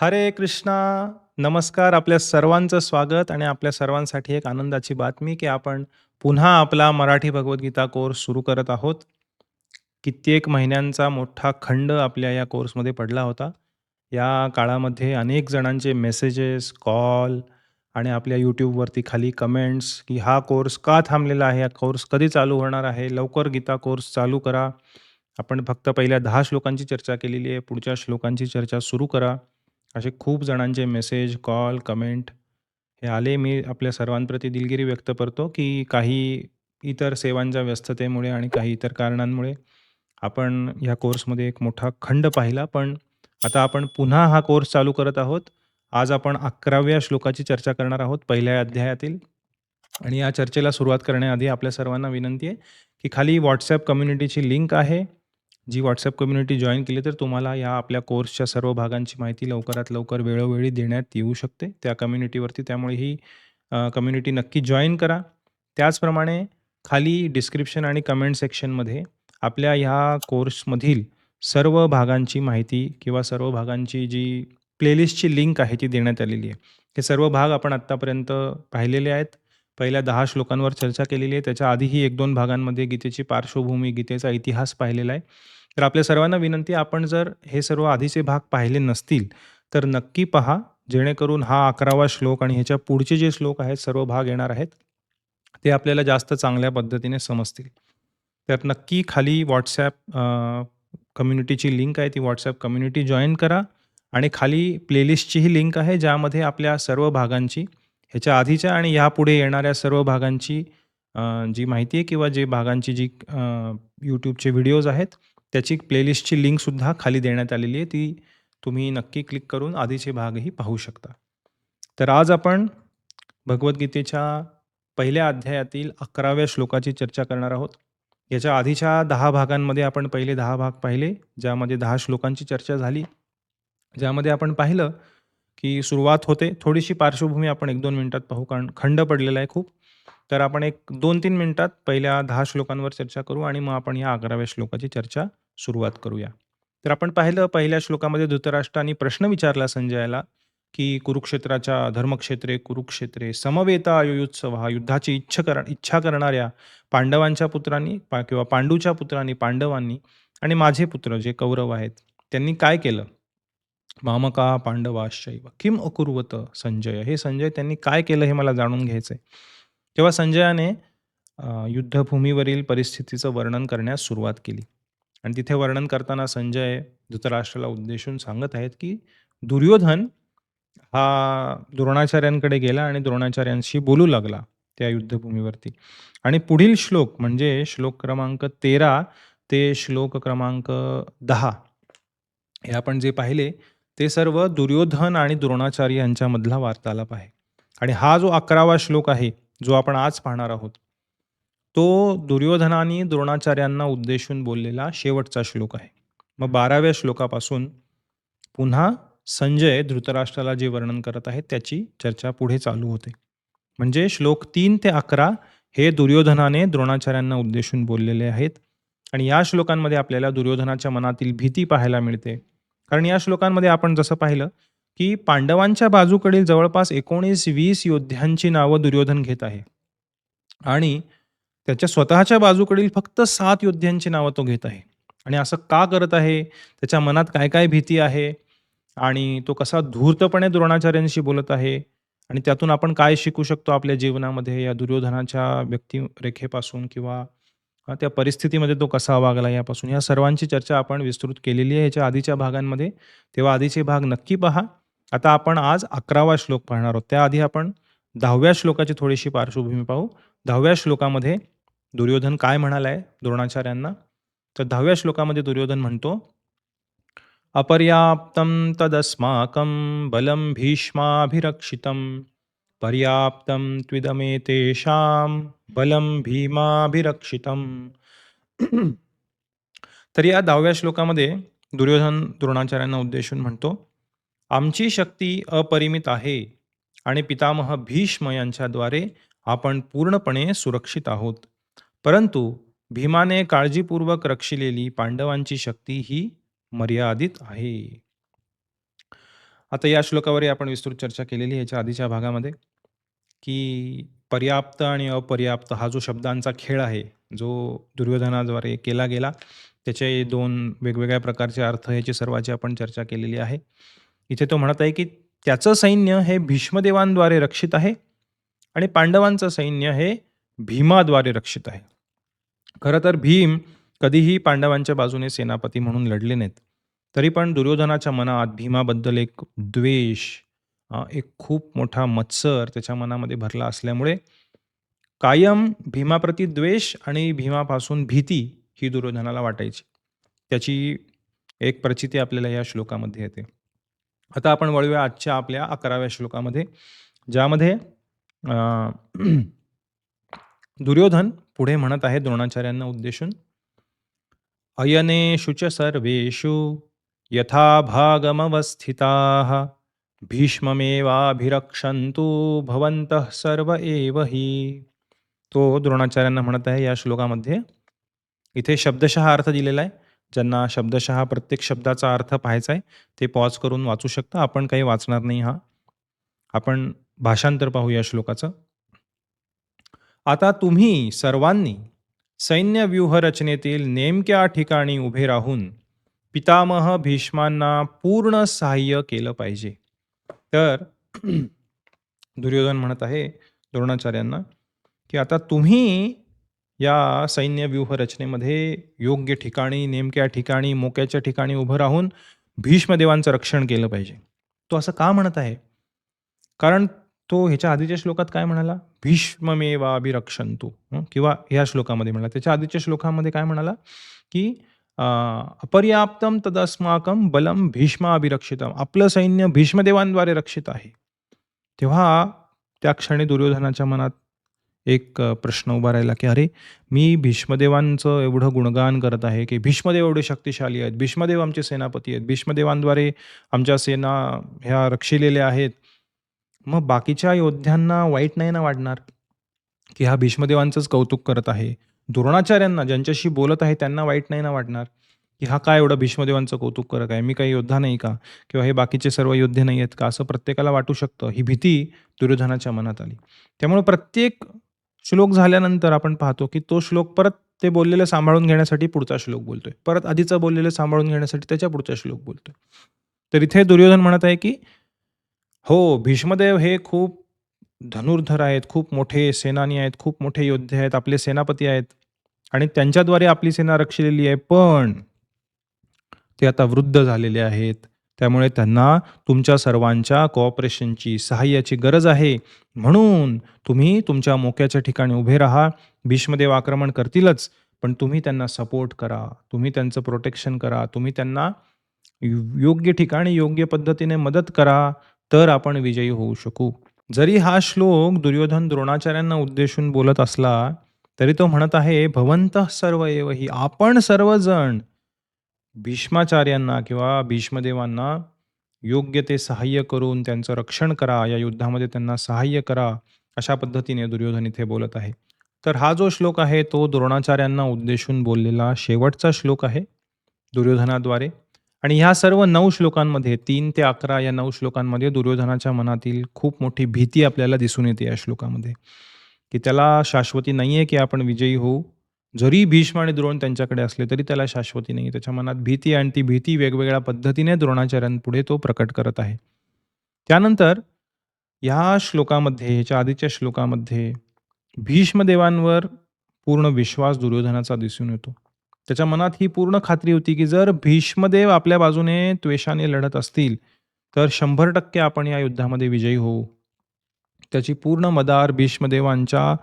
हरे कृष्णा! नमस्कार. आपल्या सर्वांचं स्वागत आणि आपल्या सर्वांसाठी एक आनंदाची बातमी, की आपण पुन्हा आपला मराठी भगवद्गीता कोर्स सुरू करत आहोत. कित्येक महिन्यांचा मोठा खंड आपल्या या कोर्समध्ये पडला होता. या काळामध्ये अनेक जणांचे मेसेजेस, कॉल आणि आपल्या यूट्यूबवरती खाली कमेंट्स, की हा कोर्स का थांबलेला आहे? हा कोर्स कधी चालू होणार आहे? लवकर गीता कोर्स चालू करा. आपण फक्त पहिल्या दहा श्लोकांची चर्चा केलेली आहे. पुढच्या श्लोकांची चर्चा सुरू करा. असे खूप जणांचे मेसेज, कॉल, कमेंट हे आले. मी आपल्या सर्वांप्रती दिलगिरी व्यक्त करतो, की काही इतर सेवांच्या व्यस्ततेमुळे आणि काही इतर कारणांमुळे आपण ह्या कोर्समध्ये एक मोठा खंड पाहिला. पण आता आपण पुन्हा हा कोर्स चालू करत आहोत. आज आपण 11व्या श्लोकाची चर्चा करणार आहोत पहिल्या अध्यायातील. आणि या चर्चेला सुरुवात करण्याआधी आपल्या सर्वांना विनंती आहे, की खाली WhatsApp कम्युनिटीची लिंक आहे. जी WhatsApp कम्युनिटी जॉईन केली तर तुम्हाला या आपल्या कोर्सच्या सर्व भागांची माहिती लवकरात लवकर वेळोवेळी देण्यात येऊ शकते त्या कम्युनिटीवरती. त्यामुळे ही अ, कम्युनिटी नक्की जॉइन करा. त्याचप्रमाणे खाली डिस्क्रिप्शन आणि कमेंट सेक्शनमध्ये आपल्या ह्या कोर्समधील सर्व भागांची माहिती किंवा सर्व भागांची जी प्लेलिस्टची लिंक आहे ती देण्यात आलेली आहे. हे सर्व भाग आपण आत्तापर्यंत पाहिलेले आहेत. पहिल्या 10 श्लोकांवर चर्चा केलेली आहे. त्याच्या आधीही 1-2 भागांमध्ये गीतेची पार्श्वभूमी, गीतेचा इतिहास पाहिलेला आहे. तर आपल्या सर्वांना विनंती आपण जर हे सर्व आधीचे भाग पाहिले नसतील, तर नक्की पहा. जेणेकरून हा 11वा श्लोक आणि ह्याच्या पुढचे जे श्लोक आहेत, सर्व भाग येणार आहेत. ते आपल्याला जास्त चांगल्या पद्धतीने समजतील. तर नक्की खाली व्हॉट्सॲप कम्युनिटीची लिंक आहे. ती व्हॉट्सॲप कम्युनिटी जॉईन करा आणि खाली प्लेलिस्टचीही लिंक आहे, ज्यामध्ये आपल्या सर्व भागांची ह्याच्या आधीच्या आणि यापुढे येणाऱ्या सर्व भागांची जी माहिती आहे किंवा जे भागांची जी यूट्यूबचे व्हिडिओज आहेत, त्याची प्लेलिस्टची लिंकसुद्धा खाली देण्यात आलेली आहे. ती तुम्ही नक्की क्लिक करून आधीचे भागही पाहू शकता. तर आज आपण भगवद्गीतेच्या पहिल्या अध्यायातील 11व्या श्लोकाची चर्चा करणार आहोत. याच्या आधीच्या दहा भागांमध्ये आपण पहिले दहा भाग पाहिले, ज्यामध्ये दहा श्लोकांची चर्चा झाली. ज्यामध्ये आपण पाहिलं, की सुरुवात होते. थोडीशी पार्श्वभूमी आपण 1-2 मिनिटात पाहू, कारण खंड पडलेला आहे खूप. तर आपण एक 2-3 मिनिटात पहिल्या दहा श्लोकांवर चर्चा करू आणि मग आपण या 11व्या श्लोकाची चर्चा सुरुवात करूया. तर आपण पाहिलं पहिल्या श्लोकामध्ये धृतराष्ट्राने प्रश्न विचारला संजयाला, की कुरुक्षेत्राच्या धर्मक्षेत्रे कुरुक्षेत्रे समवेता युयुत्सवः युद्धाची इच्छा कर इच्छा करणाऱ्या पांडवांच्या पुत्रांनी पा किंवा पांडूच्या पुत्रांनी पांडवांनी आणि माझे पुत्र जे कौरव आहेत, त्यांनी काय केलं? मामका पांडवाश्चैव किम अकुर्वत संजय. हे संजय त्यांनी काय केलं हे मला जाणून घ्यायचं आहे. तेव्हा संजयाने युद्धभूमीवरील परिस्थितीचं वर्णन करण्यास सुरुवात केली. आणि तिथे वर्णन करताना संजय धृतराष्ट्राला उद्देशून सांगत आहेत, की दुर्योधन हा द्रोणाचार्यांकडे गेला आणि द्रोणाचार्यांशी बोलू लागला त्या युद्धभूमीवरती. आणि पुढील श्लोक म्हणजे श्लोक क्रमांक 13 ते श्लोक क्रमांक दहा हे आपण जे पाहिले, ते सर्व दुर्योधन आणि द्रोणाचार्य यांच्यामधला वार्तालाप आहे. आणि हा जो 11वा श्लोक आहे, जो आपण आज पाहणार आहोत, तो दुर्योधनाने द्रोणाचार्यांना उद्देशून बोललेला शेवटचा श्लोक आहे. मग 12व्या श्लोकापासून पुन्हा संजय धृतराष्ट्राला जे वर्णन करत आहेत, त्याची चर्चा पुढे चालू होते. म्हणजे श्लोक तीन ते 11 हे दुर्योधनाने द्रोणाचार्यांना उद्देशून बोललेले आहेत. आणि या श्लोकांमध्ये आपल्याला दुर्योधनाच्या मनातील भीती पाहायला मिळते. कारण या श्लोकांमध्ये आपण जसं पाहिलं, की पांडवांच्या बाजूकडील जवळपास 19-20 योद्ध्यांची नावं दुर्योधन घेत आहे. आणि त्याच्या स्वतःच्या बाजूकडील फक्त सात योद्ध्यांची नावं तो घेत आहे. आणि असं का करत आहे? त्याच्या मनात काय-काय भीती आहे? आणि तो कसा धूर्तपणे द्रोणाचार्यांशी बोलत आहे? आणि त्यातून आपण काय शिकू शकतो आपल्या जीवनामध्ये या दुर्योधनाच्या व्यक्तिरेखेपासून किंवा त्या परिस्थितीमध्ये तो कसा वागला यापासून, या सर्वांची चर्चा आपण विस्तृत केलेली आहे ह्याच्या आधीच्या भागांमध्ये. तेव्हा आधीचे भाग नक्की पहा. आता आपण आज 11वा श्लोक पाहणार आहोत. त्याआधी आपण 10व्या श्लोकाची थोडीशी पार्श्वभूमी पाहू. 10व्या श्लोकामध्ये दुर्योधन काय म्हणालाय द्रोणाचार्यांना? तर 10व्या श्लोकामध्ये दुर्योधन म्हणतो, "अपर्याप्तं तदस्माकं बलं भीष्माभिरक्षितं, पर्याप्तं त्विदमेतेषां बलं भीमाभिरक्षितं." तर या 10व्या श्लोकामध्ये दुर्योधन द्रोणाचार्यांना उद्देशून म्हणतो, "आमची शक्ती अपरिमित आहे आणि पितामह भीष्म यांच्याद्वारे आपण पूर्णपणे सुरक्षित आहोत. परंतु भीमाने काळजीपूर्वक रक्षिलेली पांडवांची शक्ती ही मर्यादित आहे." आता या श्लोकावरही आपण विस्तृत चर्चा केलेली याच्या आधीच्या भागामध्ये, की पर्याप्त आणि अपर्याप्त हा जो शब्दांचा खेळ आहे, जो दुर्योधनाद्वारे केला गेला, त्याचे दोन वेगवेगळ्या प्रकारचे अर्थ याची सर्वाची आपण चर्चा केलेली आहे. इथे तो म्हणत आहे, की त्याचं सैन्य हे भीष्मदेवांद्वारे रक्षित आहे आणि पांडवांचं सैन्य हे भीमाद्वारे रक्षित आहे. खरं तर भीम कधीही पांडवांच्या बाजूने सेनापती म्हणून लढले नाहीत. तरी पण दुर्योधनाच्या मनात भीमाबद्दल एक द्वेष, एक खूप मोठा मत्सर त्याच्या मनामध्ये भरला असल्यामुळे कायम भीमाप्रती द्वेष आणि भीमापासून भीती ही दुर्योधनाला वाटायची. त्याची एक प्रचिती आपल्याला या श्लोकामध्ये येते. आता आपण वळूया आजच्या आपल्या 11व्या श्लोकामध्ये, ज्यामध्ये दुर्योधन पुढे म्हणत आहे द्रोणाचार्यांना उद्देशून "अयनेषु च सर्वेषु यथाभागमवस्थिताः भीष्ममेवाभिरक्षन्तु भवन्तः सर्व एव हि." तो द्रोणाचार्यांना म्हणत आहे या श्लोकामध्ये. इथे शब्दशः अर्थ दिलेला आहे. ज्यांना शब्दशः प्रत्येक शब्दाचा अर्थ पाहायचा आहे, ते पॉज करून वाचू शकता. आपण काही वाचणार नाही हा. आपण भाषांतर पाहू या श्लोकाचं. "आता तुम्ही सर्वांनी सैन्य व्यूहरचनेतील नेमक्या ठिकाणी उभे राहून पितामह भीष्मांना पूर्ण सहाय्य केलं पाहिजे." तर दुर्योधन म्हणत आहे द्रोणाचार्यांना, की आता तुम्ही या सैन्य व्यूहरचनेमध्ये योग्य ठिकाणी, नेमक्या ठिकाणी, मोक्याच्या ठिकाणी उभं राहून भीष्मदेवांचं रक्षण केलं पाहिजे. तो असं का म्हणत आहे? कारण तो ह्याच्या आधीच्या श्लोकात काय म्हणाला? भीष्ममेवा अभिरक्षण तू किंवा ह्या श्लोकामध्ये म्हणाला. त्याच्या आधीच्या श्लोकामध्ये काय म्हणाला? की अपर्याप्तम "अपर्याप्तं तदस्माकं बलं भीष्माभिरक्षितम्." आपलं सैन्य भीष्मदेवांद्वारे रक्षित आहे. तेव्हा त्या क्षणी दुर्योधनाच्या मनात एक प्रश्न उभा राहिला, की "अरे, मी भीष्मदेवांचं एवढं गुणगान करत आहे, की भीष्मदेव एवढे शक्तिशाली आहेत. भीष्मदेव आमचे सेनापती आहेत. भीष्मदेवांद्वारे आमच्या सेना ह्या रक्षिलेल्या आहेत. मग बाकीच्या योद्ध्यांना वाईट नाही ना वाटणार, की हा भीष्मदेवांचंच कौतुक करत आहे. द्रोणाचार्यांना ज्यांच्याशी बोलत आहे त्यांना वाईट नाही ना वाटणार, की हा काय एवढं भीष्मदेवांचं कौतुक करत आहे. मी काही योद्धा नाही का? किंवा हे बाकीचे सर्व योद्धे नाही आहेत का? असं प्रत्येकाला वाटू शकतं. ही भीती दुर्योधनाच्या मनात आली. त्यामुळे प्रत्येक श्लोक झाल्यानंतर आपण पाहतो, की तो श्लोक परत ते बोललेलं सांभाळून घेण्यासाठी पुढचा श्लोक बोलतोय. परत आधीचं बोललेलं सांभाळून घेण्यासाठी त्याच्या पुढचा श्लोक बोलतोय. तर इथे दुर्योधन म्हणत आहे, की हो, भीष्मदेव हे खूप धनुर्धर आहेत, खूप मोठे सेनानी आहेत, खूप मोठे योद्धे आहेत, आपले सेनापती आहेत आणि त्यांच्याद्वारे आपली सेना रक्षिलेली आहे. पण ते आता वृद्ध झालेले आहेत. त्यामुळे त्यांना तुमच्या सर्वांच्या कोऑपरेशनची, सहाय्याची गरज आहे. म्हणून तुम्ही तुमच्या मोक्याच्या ठिकाणी उभे राहा. भीष्मदेव आक्रमण करतीलच, पण तुम्ही त्यांना सपोर्ट करा. तुम्ही त्यांचं प्रोटेक्शन करा. तुम्ही त्यांना योग्य ठिकाणी, योग्य पद्धतीने मदत करा. तर आपण विजयी होऊ शकू. जरी हा श्लोक दुर्योधन द्रोणाचार्यांना उद्देशून बोलत असला, तरी तो म्हणत आहे, भवंत सर्व एव ही आपण सर्वजण भीष्माचार्यांना किंवा भीष्मदेवांना योग्य ते सहाय्य करून त्यांचं रक्षण करा. या युद्धामध्ये त्यांना सहाय्य करा. अशा पद्धतीने दुर्योधन इथे बोलत आहे. तर हा जो श्लोक आहे, तो द्रोणाचार्यांना उद्देशून बोललेला शेवटचा श्लोक आहे दुर्योधनाद्वारे आणि ह्या सर्व नऊ श्लोकांमध्ये तीन ते 11 या नऊ श्लोकांमध्ये दुर्योधनाच्या मनातील खूप मोठी भीती आपल्याला दिसून येते या श्लोकामध्ये, की त्याला शाश्वती नाही आहे की आपण विजयी होऊ. जरी भीष्म आणि द्रोण त्यांच्याकडे असले, तरी त्याला शाश्वती नाही त्याच्या मनात भीती आणि ती भीती वेगवेगळ्या पद्धतीने द्रोणाचार्यांपुढे तो प्रकट करत आहे. त्यानंतर या श्लोकामध्ये, ह्याच्या आधीच्या श्लोकामध्ये भीष्मदेवांवर पूर्ण विश्वास दुर्योधनाचा दिसून येतो. त्याच्या मनात ही पूर्ण खात्री होती, की जर भीष्मदेव आपल्या बाजूने त्वेषाने लढत असतील, तर 100% आपण या युद्धामध्ये विजयी होऊ. त्याची पूर्ण मदार भीष्मदेवांच्या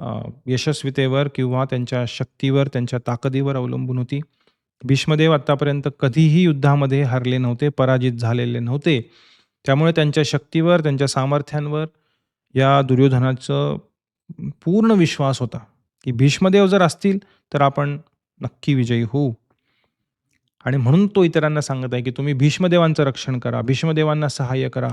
अ, यशस्वीतेवर किंवा त्यांच्या शक्तीवर, त्यांच्या ताकदीवर अवलंबून होती. भीष्मदेव आत्तापर्यंत कधीही युद्धामध्ये हरले नव्हते, पराजित झालेले नव्हते. त्यामुळे त्यांच्या शक्तीवर, त्यांच्या सामर्थ्यांवर या दुर्योधनाचं पूर्ण विश्वास होता, की भीष्मदेव जर असतील, तर आपण नक्की विजयी होऊ. आणि म्हणून तो इतरांना सांगत आहे, की तुम्ही भीष्मदेवांचं रक्षण करा, भीष्मदेवांना सहाय्य करा.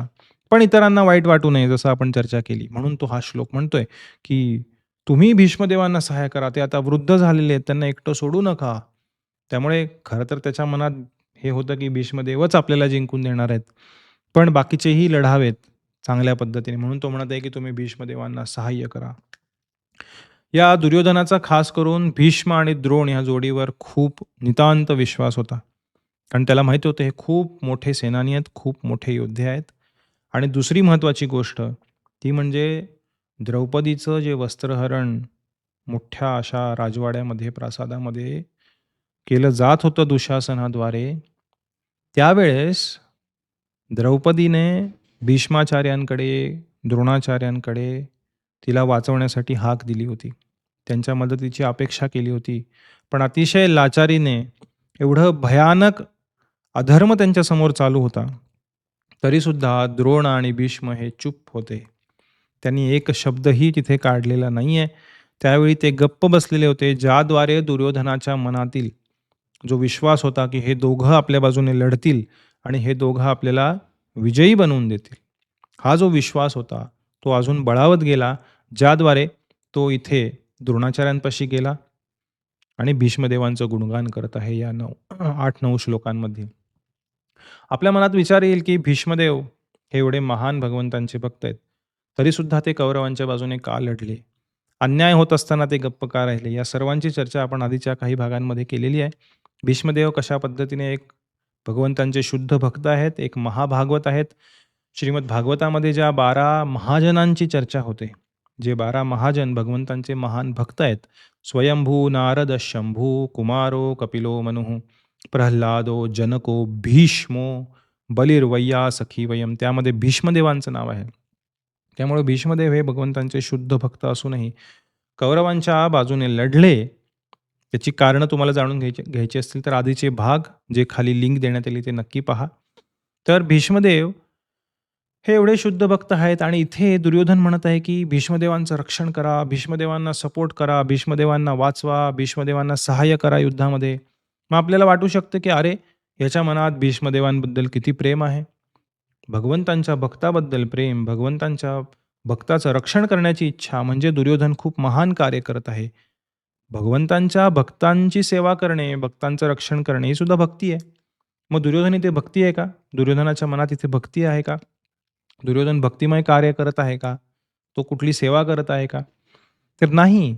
पण इतरांना वाईट वाटू नये, जसं आपण चर्चा केली. म्हणून तो हा श्लोक म्हणतोय, की तुम्ही भीष्मदेवांना सहाय्य करा. ते आता वृद्ध झालेले आहेत, त्यांना एकटं सोडू नका. त्यामुळे खरं तर त्याच्या मनात हे होतं, की भीष्मदेवच आपल्याला जिंकून देणार आहेत. पण बाकीचेही लढावेत चांगल्या पद्धतीने. म्हणून तो म्हणत आहे, की तुम्ही भीष्मदेवांना सहाय्य करा. या दुर्योधनाचा खास करून भीष्म आणि द्रोण ह्या जोडीवर खूप नितांत विश्वास होता. कारण त्याला माहिती होतं हे खूप मोठे सेनानी आहेत, खूप मोठे योद्धे आहेत. आणि दुसरी महत्त्वाची गोष्ट ती म्हणजे द्रौपदीचं जे वस्त्रहरण मोठ्या अशा राजवाड्यामध्ये, प्रासादामध्ये केलं जात होतं दुःशासनाद्वारे, त्यावेळेस द्रौपदीने भीष्माचार्यांकडे, द्रोणाचार्यांकडे तिला वाचवण्यासाठी हाक दिली होती. त्यांच्या मदतीची अपेक्षा केली होती. पण अतिशय लाचारीने एवढं भयानक अधर्म त्यांच्यासमोर चालू होता. तरीसुद्धा द्रोण आणि भीष्म हे चूप होते. त्यांनी एक शब्दही तिथे काढलेला नाही आहे त्यावेळी ते गप्प बसलेले होते, ज्याद्वारे दुर्योधनाच्या मनातील जो विश्वास होता, की हे दोघं आपल्या बाजूने लढतील आणि हे दोघं आपल्याला विजयी बनवून देतील. हा जो विश्वास होता, तो अजून बळावत गेला, ज्याद्वारे तो इथे द्रोणाचार्यांपाशी गेला आणि भीष्मदेवांचं गुणगान करत आहे या 9 8-9 श्लोकांमध्ये. आपल्या मनात विचार येईल, की भीष्मदेव हे एवढे महान भगवंतांचे भक्त आहेत. तरीसुद्धा ते कौरवांच्या बाजूने का लढले? अन्याय होत असताना ते गप्प का राहिले? या सर्वांची चर्चा आपण आधीच्या काही भागांमध्ये केलेली आहे. भीष्मदेव कशा पद्धतीने एक भगवंतांचे शुद्ध भक्त आहेत, एक महाभागवत आहेत. श्रीमद भागवतामध्ये ज्या 12 महाजनांची चर्चा होते, जे 12 महाजन भगवंतांचे महान भक्त आहेत. स्वयंभू, नारद, शंभू, कुमारो, कपिलो, मनुः, प्रल्हादो, जनको, भीष्मो, बलिर्वय्या सखी वयम त्यामध्ये भीष्मदेवांचं नाव आहे. त्यामुळे भीष्मदेव हे भगवंतांचे शुद्ध भक्त असूनही कौरवांच्या बाजूने लढले. त्याची कारणं तुम्हाला जाणून घ्यायची घ्यायची असतील तर आधीचे भाग जे खाली लिंक देण्यात आली ते नक्की पहा. तर भीष्मदेव हे एवढे शुद्ध भक्त आहेत आणि इथे दुर्योधन म्हणत आहे, की भीष्मदेवांचं रक्षण करा, भीष्मदेवांना सपोर्ट करा, भीष्मदेवांना वाचवा, भीष्मदेवांना सहाय्य करा युद्धामध्ये. मग आपल्याला वाटू शकतं, की अरे, याच्या मनात भीष्मदेवांबद्दल किती प्रेम आहे. भगवंतांच्या भक्ताबद्दल प्रेम, भगवंतांच्या भक्ताचं रक्षण करण्याची इच्छा म्हणजे दुर्योधन खूप महान कार्य करत आहे. भगवंतांच्या भक्तांची सेवा करणे, भक्तांचं रक्षण करणे ही सुद्धा भक्ती आहे. मग दुर्योधन इथे भक्ती आहे का? दुर्योधनाच्या मनात इथे भक्ती आहे का? दुर्योधन भक्तिमय कार्य करत आहे का? तो कुठली सेवा करत आहे का? तर नाही.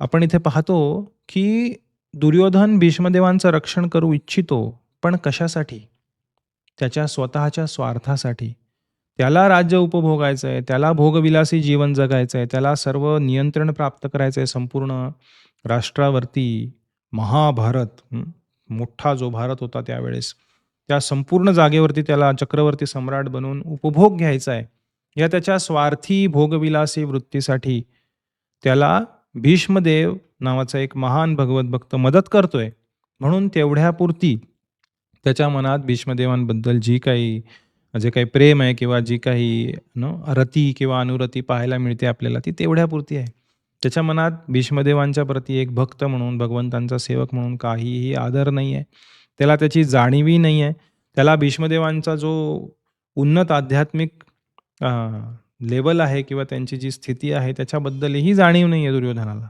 आपण इथे पाहतो, की दुर्योधन भीष्मदेवांचं रक्षण करू इच्छितो, पण कशासाठी? त्याच्या स्वतःच्या स्वार्थासाठी. त्याला राज्य उपभोगायचं आहे, त्याला भोगविलासी जीवन जगायचं आहे, त्याला सर्व नियंत्रण प्राप्त करायचं आहे संपूर्ण राष्ट्रावरती. महाभारत मोठा जो भारत होता त्यावेळेस, त्या संपूर्ण जागेवरती त्याला चक्रवर्ती सम्राट बनवून उपभोग घ्यायचा आहे. या त्याच्या स्वार्थी भोगविलासी वृत्तीसाठी त्याला भीष्मदेव नावाचा एक महान भगवत भक्त मदत करतोय. म्हणून तेवढ्यापुरती त्याच्या मनात भीष्मदेवांबद्दल जी काही जे काही प्रेम आहे किंवा जी काही नो रती किंवा अनुरती पाहायला मिळते आपल्याला ती तेवढ्यापुरती आहे. त्याच्या मनात भीष्मदेवांच्या प्रती एक भक्त म्हणून, भगवंतांचा सेवक म्हणून काहीही आदर नाही आहे. त्याला त्याची जाणीवही नाही आहे. त्याला भीष्मदेवांचा जो उन्नत आध्यात्मिक लेवल आहे किंवा त्यांची जी स्थिती आहे त्याच्याबद्दलही जाणीव नाही आहे दुर्योधनाला.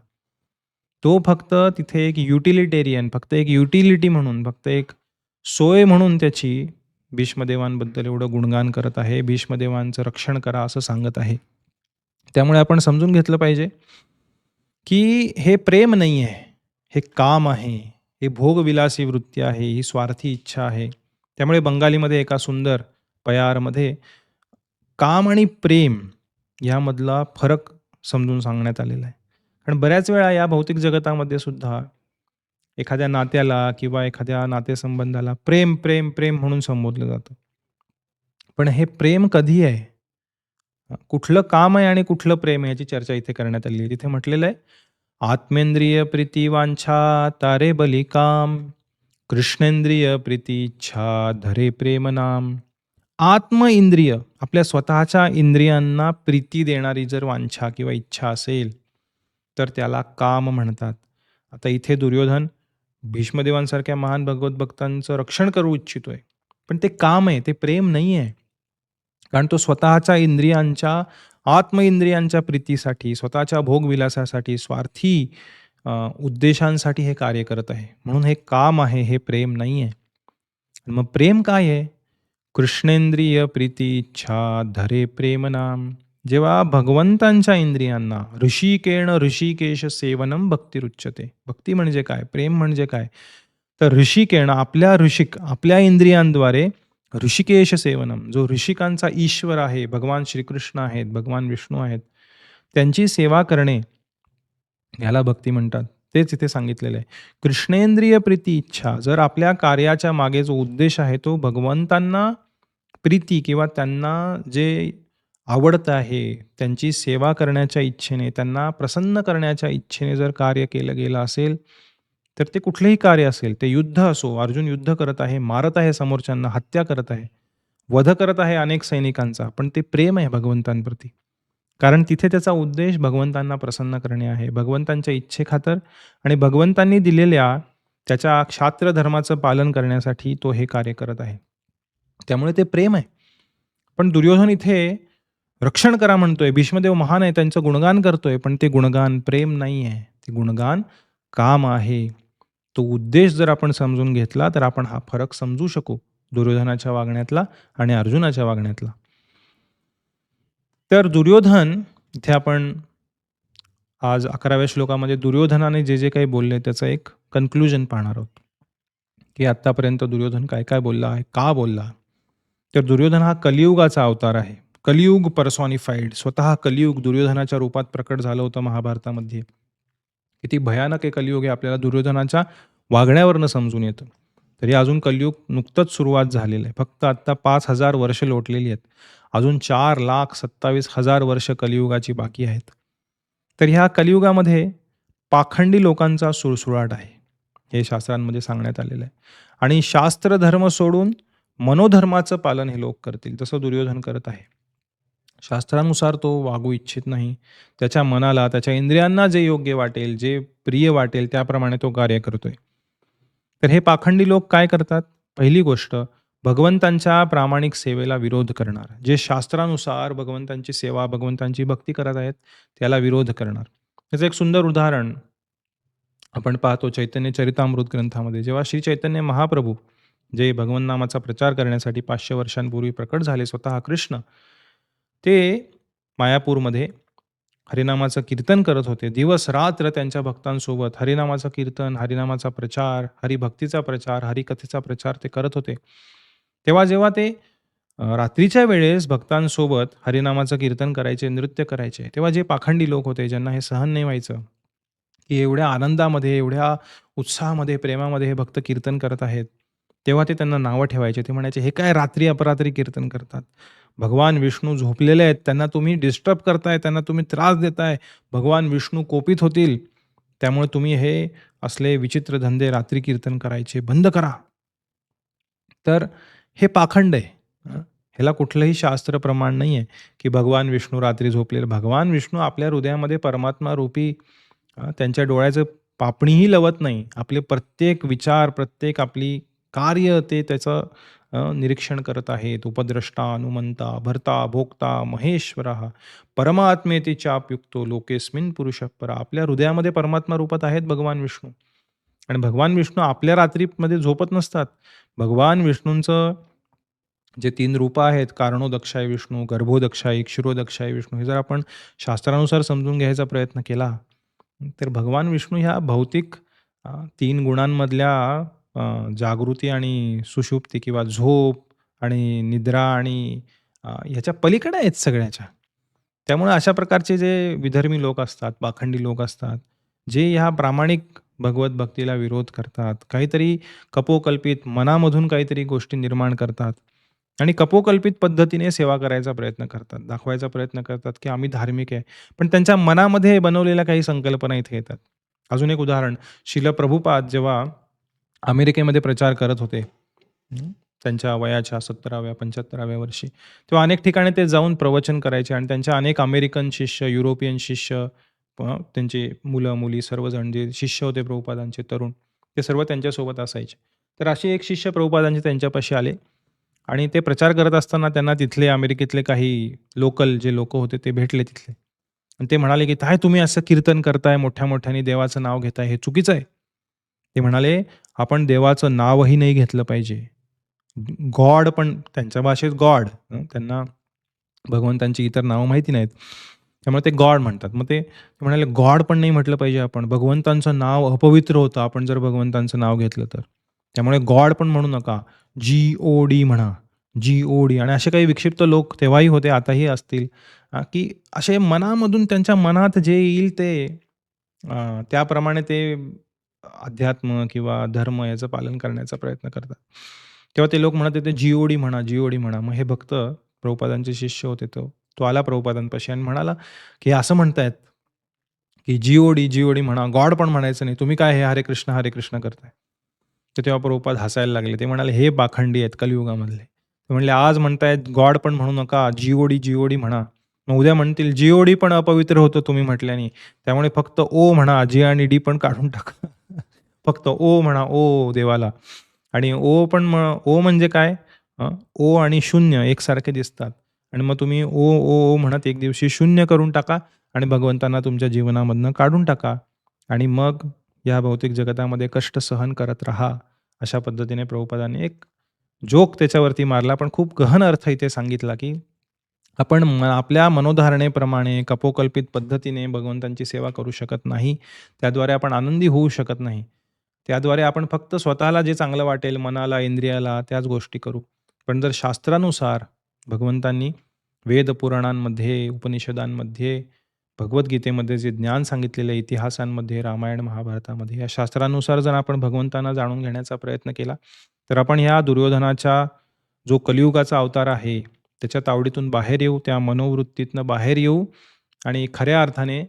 तो फक्त तिथे एक युटिलिटेरियन फक्त एक युटिलिटी म्हणून, फक्त एक सोय म्हणून त्याची भीष्मदेवांबद्दल एवढं गुणगान करत आहे. भीष्मदेवांचं रक्षण करा असं सांगत आहे. त्यामुळे आपण समजून घेतलं पाहिजे, की हे प्रेम नाही आहे. हे काम आहे. हे भोगविलासी वृत्ती आहे. ही स्वार्थी इच्छा आहे. त्यामुळे बंगालीमध्ये एका सुंदर पयारमध्ये काम आणि प्रेम यामधला फरक समजून सांगण्यात आलेला आहे. कारण बऱ्याच वेळा या भौतिक जगतामध्ये सुद्धा एखाद्या नात्याला किंवा एखाद्या नातेसंबंधाला प्रेम, प्रेम, प्रेम म्हणून संबोधलं जातं. पण हे प्रेम कधी आहे? कुठलं काम आहे आणि कुठलं प्रेम आहे याची चर्चा इथे करण्यात आली आहे. तिथे म्हटलेलं आहे, "आत्मेंद्रिय प्रीती वांछा तारे बली काम, कृष्णेंद्रिय प्रीती इच्छा धरे प्रेम नाम." आत्म इंद्रिय आपल्या स्वतःच्या इंद्रियांना प्रीती देणारी जर वांछा किंवा इच्छा असेल, तर त्याला काम म्हणतात. आता इथे दुर्योधन भीष्मदेवांसारख्या महान भगवत भक्तांचं रक्षण करू इच्छितोय. पण ते काम आहे, ते प्रेम नाही आहे. कारण तो स्वतःच्या इंद्रियांच्या, आत्म इंद्रियांच्या प्रीतीसाठी, स्वतःच्या भोगविलासासाठी, स्वार्थी उद्देशांसाठी हे कार्य करत आहे. म्हणून हे काम आहे, हे प्रेम नाही आहे. मग प्रेम काय आहे? कृष्णेंद्रिय प्रीती इच्छा धरे प्रेम नाम जेव्हा भगवंतांच्या इंद्रियांना ऋषिकेण ऋषिकेश सेवनम भक्ती रुच्यते. भक्ती म्हणजे काय? प्रेम म्हणजे काय? तर ऋषिकेण आपल्या ऋषिक आपल्या इंद्रियांद्वारे ऋषिकेश सेवनम जो ऋषिकांचा ईश्वर आहे भगवान श्रीकृष्ण आहेत भगवान विष्णू आहेत त्यांची सेवा करणे याला भक्ती म्हणतात. तेच इथे सांगितलेलं आहे. कृष्णेंद्रिय प्रीती इच्छा जर आपल्या कार्याच्या मागे जो उद्देश आहे तो भगवंतांना प्रीती किंवा त्यांना जे आवडतं आहे. त्यांची सेवा करण्याच्या इच्छेने त्यांना प्रसन्न करण्याच्या इच्छेने जर कार्य केलं गेलं असेल तर ते कुठलंही कार्य असेल ते युद्ध असो अर्जुन युद्ध करत आहे मारत आहे समोरच्यांना हत्या करत आहे वध करत आहे अनेक सैनिकांचा पण ते प्रेम आहे भगवंतांप्रती. कारण तिथे त्याचा उद्देश भगवंतांना प्रसन्न करणे आहे. भगवंतांच्या इच्छेखातर आणि भगवंतांनी दिलेल्या त्याच्या क्षात्र धर्माचं पालन करण्यासाठी तो हे कार्य करत आहे. त्यामुळे ते प्रेम आहे. पण दुर्योधन इथे रक्षण करा म्हणतोय. भीष्मदेव महान आहे त्यांचं गुणगान करतोय पण ते गुणगान प्रेम नाही आहे. ते गुणगान काम आहे. तो उद्देश जर आपण समजून घेतला तर आपण हा फरक समजू शकू दुर्योधनाच्या वागण्यातला आणि अर्जुनाच्या वागण्यातला. तर दुर्योधन इथे आपण आज अकराव्या श्लोकामध्ये दुर्योधनाने जे जे काही बोलले त्याचं एक कन्क्लुजन पाहणार आहोत. की आत्तापर्यंत दुर्योधन काय काय बोलला आहे का बोलला? तर दुर्योधन हा कलियुगाचा अवतार आहे. कलियुग पर्सॉनिफाईड स्वतः कलियुग दुर्योधनाच्या रूपात प्रकट झालं होतं महाभारतामध्ये. किती भयानक आहे कलियुग हे आपल्याला दुर्योधनाच्या वागण्यावरनं समजून येतं. तरी अजून कलियुग नुकतंच सुरुवात झालेलं आहे. फक्त आत्ता पाच हजार वर्ष लोटलेली आहेत. अजून चार लाख सत्तावीस हजार वर्ष कलियुगाची बाकी आहेत. तर ह्या कलियुगामध्ये पाखंडी लोकांचा सुळसुळाट आहे. हे शास्त्रांमध्ये सांगण्यात आलेलं आहे. आणि शास्त्र धर्म सोडून मनोधर्माचं पालन हे लोक करतील. तसं दुर्योधन करत आहे. शास्त्रानुसार तो वागू इच्छित नाही. त्याच्या मनाला त्याच्या इंद्रियांना जे योग्य वाटेल जे प्रिय वाटेल त्याप्रमाणे तो कार्य करतोय. तर हे पाखंडी लोक काय करतात? पहिली गोष्ट भगवंतांच्या प्रामाणिक सेवेला विरोध करणार. जे शास्त्रानुसार भगवंतांची सेवा भगवंतांची भक्ती करत आहेत त्याला विरोध करणार. त्याचं एक सुंदर उदाहरण आपण पाहतो चैतन्य चरितामृत ग्रंथामध्ये. जेव्हा श्री चैतन्य महाप्रभू जे भगवन नामाचा प्रचार करण्यासाठी पाचशे वर्षांपूर्वी प्रकट झाले स्वतः कृष्ण ते मायापूरमध्ये हरिनामाचं कीर्तन करत होते. दिवस रात्र त्यांच्या भक्तांसोबत हरिनामाचं कीर्तन हरिनामाचा प्रचार हरिभक्तीचा प्रचार हरिकथेचा प्रचार ते करत होते. तेव्हा जेव्हा ते रात्रीच्या वेळेस भक्तांसोबत हरिनामाचं कीर्तन करायचे नृत्य करायचे तेव्हा जे पाखंडी लोक होते ज्यांना हे सहन नाही व्हायचं की एवढ्या आनंदामध्ये एवढ्या उत्साहामध्ये प्रेमामध्ये हे भक्त कीर्तन करत आहेत तेव्हा ते त्यांना नावं ठेवायचे. ते म्हणायचे हे काय रात्री अपरात्री कीर्तन करतात? भगवान विष्णू झोपलेले आहेत त्यांना तुम्ही डिस्टर्ब करताय त्यांना तुम्ही त्रास देताय भगवान विष्णू कोपित होतील. त्यामुळे तुम्ही हे असले विचित्र धंदे रात्री कीर्तन करायचे बंद करा. तर हे पाखंड आहे. ह्याला कुठलंही शास्त्र प्रमाण नाही आहे की भगवान विष्णू रात्री झोपलेले. भगवान विष्णू आपल्या हृदयामध्ये परमात्मा रूपी त्यांच्या डोळ्याचं पापणीही लवत नाही. आपले प्रत्येक विचार प्रत्येक आपली कार्य ते त्याचं निरीक्षण करत आहेत उपद्रष्टा अनुमंता भरता भोगता महेश्वर परमात्मेती चापयुक्तो लोकेस्मिन पुरुष परा आपल्या हृदयामध्ये परमात्मा रूपात आहेत भगवान विष्णू. आणि भगवान विष्णू आपल्या रात्रीमध्ये झोपत नसतात. भगवान विष्णूंचं जे तीन रूप आहेत कारणोदक्षाय विष्णू गर्भोदक्षाय क्षीरोदक्षाय विष्णू हे जर आपण शास्त्रानुसार समजून घ्यायचा प्रयत्न केला तर भगवान विष्णू ह्या भौतिक तीन गुणांमधल्या जागृती आणि सुषुप्ती किंवा झोप आणि निद्रा आणि ह्याच्या पलीकडे आहेत सगळ्याच्या. त्यामुळे अशा प्रकारचे जे विधर्मी लोक असतात पाखंडी लोक असतात जे ह्या प्रामाणिक भगवत भक्तीला विरोध करतात काहीतरी कपोकल्पित मनामधून काहीतरी गोष्टी निर्माण करतात आणि कपोकल्पित पद्धतीने सेवा करायचा प्रयत्न करतात दाखवायचा प्रयत्न करतात की आम्ही धार्मिक आहे. पण त्यांच्या मनामध्ये बनवलेल्या काही संकल्पना इथे येतात. अजून एक उदाहरण शिलप्रभुपाद जेव्हा अमेरिकेमध्ये प्रचार करत होते. त्यांच्या वयाच्या सत्तराव्या पंच्याहत्तराव्या वर्षी. तेव्हा अनेक ठिकाणी ते जाऊन प्रवचन करायचे आणि त्यांच्या अनेक अमेरिकन शिष्य युरोपियन शिष्य त्यांचे मुलं मुली सर्वजण जे शिष्य होते प्रभुपादांचे तरुण ते सर्व त्यांच्यासोबत असायचे. तर असे एक शिष्य प्रभुपादांचे त्यांच्यापाशी आले आणि ते प्रचार करत असताना त्यांना तिथले अमेरिकेतले काही लोकल जे लोक होते ते भेटले तिथले. आणि ते म्हणाले की काय तुम्ही असं कीर्तन करताय मोठ्या मोठ्याने देवाचं नाव घेताय हे चुकीचं आहे. ते म्हणाले आपण देवाचं नावही नाही घेतलं पाहिजे गॉड पण त्यांच्या भाषेत गॉड त्यांना भगवंतांची इतर नावं माहिती नाहीत. त्यामुळे ते गॉड म्हणतात. मग ते म्हणाले, "गॉड पण नाही म्हटलं पाहिजे आपण. भगवंतांचं नाव अपवित्र होतं आपण जर भगवंतांचं नाव घेतलं तर. त्यामुळे गॉड पण म्हणू नका. जी-ओ-डी म्हणा. जी-ओ-डी." आणि असे काही विक्षिप्त लोक तेव्हाही होते, आताही असतील, की असे मनामधून त्यांच्या मनात जे येईल ते त्याप्रमाणे ते अध्यात्म किंवा धर्म याचं पालन करण्याचा प्रयत्न करतात. तेव्हा ते लोक म्हणत होते, जी-ओ-डी म्हणा, जी-ओ-डी म्हणा. मग हे भक्त प्रभुपादांचे शिष्य होते तो. तो आला प्रभुपादांपाशी आणि म्हणाला, की असं म्हणतायत, की जी-ओ-डी, जी-ओ-डी म्हणा. गॉड पण म्हणायचं नाही. तुम्ही काय हे हरे कृष्ण, हरे कृष्ण करताय?" तर तेव्हा प्रभुपाद हसायला लागले. ते म्हणाले, "हे पाखंडी आहेत कलियुगामधले." ते म्हणले, "आज म्हणतायत गॉड पण म्हणू नका. जी-ओ-डी, जी-ओ-डी म्हणा. मग उद्या म्हणतील जी-ओ-डी पण अपवित्र होतं तुम्ही म्हटल्याने. त्यामुळे फक्त ओ म्हणा. जी आणि डी पण काढून टाका. फक्त ओ म्हणा. ओ देवाला." आणि ओ पण म ओ म्हणजे काय? ओ आणि शून्य एकसारखे दिसतात. आणि मग तुम्ही ओ, ओ, ओ म्हणत एक दिवशी शून्य करून टाका आणि भगवंतांना तुमच्या जीवनामधनं काढून टाका. आणि मग या भौतिक जगतामध्ये कष्ट सहन करत राहा. अशा पद्धतीने प्रभुपदाने एक जोक त्याच्यावरती मारला. पण खूप गहन अर्थ इथे सांगितला, की आपण म आपल्या मनोधारणेप्रमाणे कपोकल्पित पद्धतीने भगवंतांची सेवा करू शकत नाही. त्याद्वारे आपण आनंदी होऊ शकत नाही. त्याद्वारे आपण फक्त स्वतःला जे चांगलं वाटेल मनाला, इंद्रियाला त्याच गोष्टी करू. पण जर शास्त्रानुसार भगवंतांनी वेद पुराणांमध्ये, उपनिषदांमध्ये, भगवद्गीतेमध्ये जे ज्ञान सांगितलेलं आहे, इतिहासांमध्ये, रामायण, महाभारतामध्ये या शास्त्रानुसार जर आपण भगवंतांना जाणून घेण्याचा प्रयत्न केला, तर आपण ह्या दुर्योधनाच्या जो कलियुगाचा अवतार आहे, त्याच्या तावडीतून बाहेर येऊ, त्या मनोवृत्तीतनं बाहेर येऊ आणि खऱ्या अर्थाने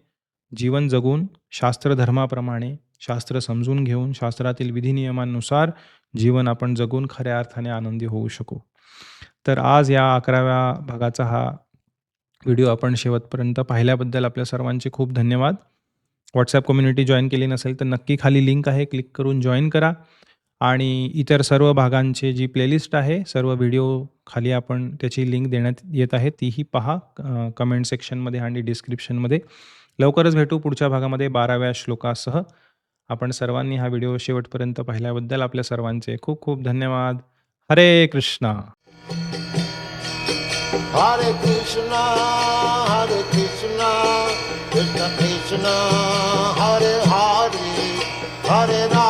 जीवन जगून शास्त्रधर्माप्रमाणे, शास्त्र समजून घेऊन, शास्त्रातील विधिनियमांनुसार जीवन आपण जगून खऱ्या अर्थाने आनंदी होऊ शकू. तर आज या 11व्या भागाचा हा व्हिडिओ आपण शेवटपर्यंत पाहिल्याबद्दल आपल्या सर्वांचे खूप धन्यवाद. व्हॉट्सॲप कम्युनिटी जॉईन केली नसेल तर नक्की खाली लिंक आहे, क्लिक करून जॉईन करा. आणि इतर सर्व भागांचे जी प्लेलिस्ट आहे, सर्व व्हिडिओ खाली आपण त्याची लिंक देण्यात येत आहे. तीही पहा कमेंट सेक्शनमध्ये आणि डिस्क्रिप्शनमध्ये. लवकरच भेटू पुढच्या भागामध्ये 12व्या श्लोकासह. आपण सर्वांनी हा व्हिडिओ शेवटपर्यंत पाहिल्याबद्दल आपल्या सर्वांचे खूप खूप धन्यवाद. हरे कृष्णा. हरे कृष्णा हरे कृष्णा कृष्ण कृष्णा हरे हरे हरे रा